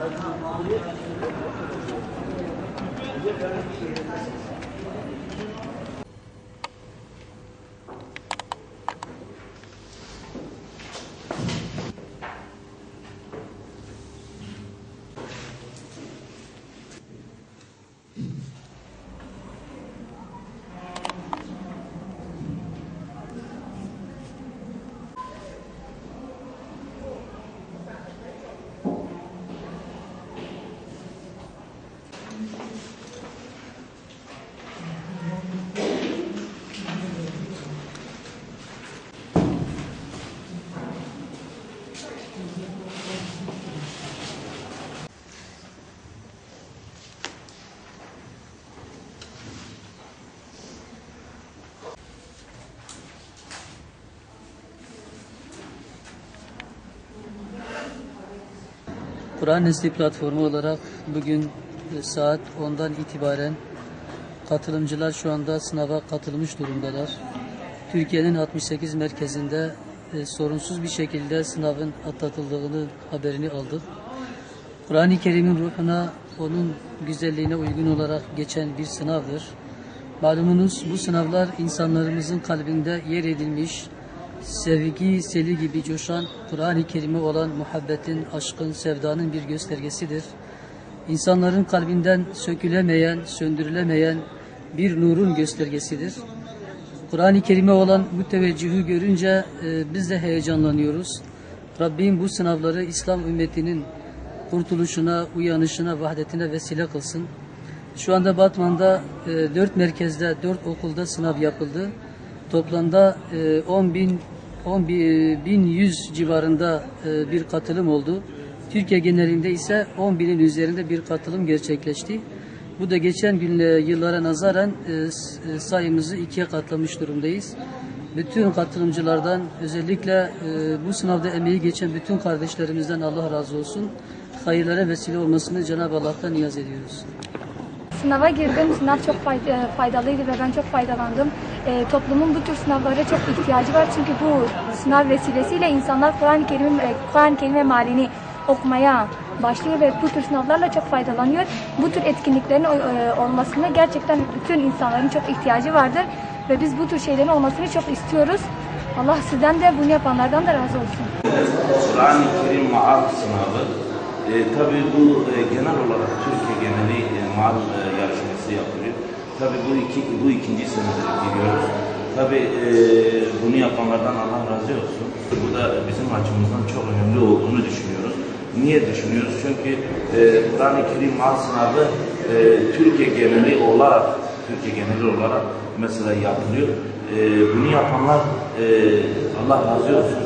Thank you. Kur'an Nesli platformu olarak bugün e, saat 10'dan itibaren katılımcılar şu anda sınava katılmış durumdalar. Türkiye'nin 68 merkezinde e, sorunsuz bir şekilde sınavın atlatıldığını haberini aldık. Kur'an-ı Kerim'in ruhuna, onun güzelliğine uygun olarak geçen bir sınavdır. Malumunuz bu sınavlar insanlarımızın kalbinde yer edilmiş, sevgi seli gibi coşan Kur'an-ı Kerim'e olan muhabbetin, aşkın, sevdanın bir göstergesidir. İnsanların kalbinden sökülemeyen, söndürülemeyen bir nurun göstergesidir. Kur'an-ı Kerim'e olan bu teveccühü görünce e, biz de heyecanlanıyoruz. Rabbim bu sınavları İslam ümmetinin kurtuluşuna, uyanışına, vahdetine vesile kılsın. Şu anda Batman'da e, 4 merkezde, 4 okulda sınav yapıldı. Toplamda e, 10 bin, 10 bin, 1100 civarında e, bir katılım oldu. Türkiye genelinde ise 10 binin üzerinde bir katılım gerçekleşti. Bu da geçen gün e, yıllara nazaran e, e, sayımızı ikiye katlamış durumdayız. Bütün katılımcılardan özellikle e, bu sınavda emeği geçen bütün kardeşlerimizden Allah razı olsun. Hayırlara vesile olmasını Cenab-ı Allah'tan niyaz ediyoruz. Sınava girdim. Sınav çok e, faydalıydı ve ben çok faydalandım. E, toplumun bu tür sınavlara çok ihtiyacı var. Çünkü bu sınav vesilesiyle insanlar Kur'an-ı Kerim, e, Kur'an-ı Kerim ve malini okumaya başlıyor ve bu tür sınavlarla çok faydalanıyor. Bu tür etkinliklerin e, olmasına gerçekten bütün insanların çok ihtiyacı vardır. Ve biz bu tür şeylerin olmasını çok istiyoruz. Allah sizden de bunu yapanlardan da razı olsun. Kur'an-ı Kerim Maal sınavı. E, tabii bu e, genel olarak Türkiye geneli Maal e, yarışması yapılıyor. Tabii bu iki bu ikinci senedir giriyoruz. Tabii e, bunu yapanlardan Allah razı olsun. Bu da bizim açımızdan çok önemli olduğunu düşünüyoruz. Niye düşünüyoruz? Çünkü e, Kur'an-ı Kerim Maal sınavı e, Türkiye geneli olarak Türkiye geneli olarak mesela yapılıyor. E, bunu yapanlar e, Allah razı olsun.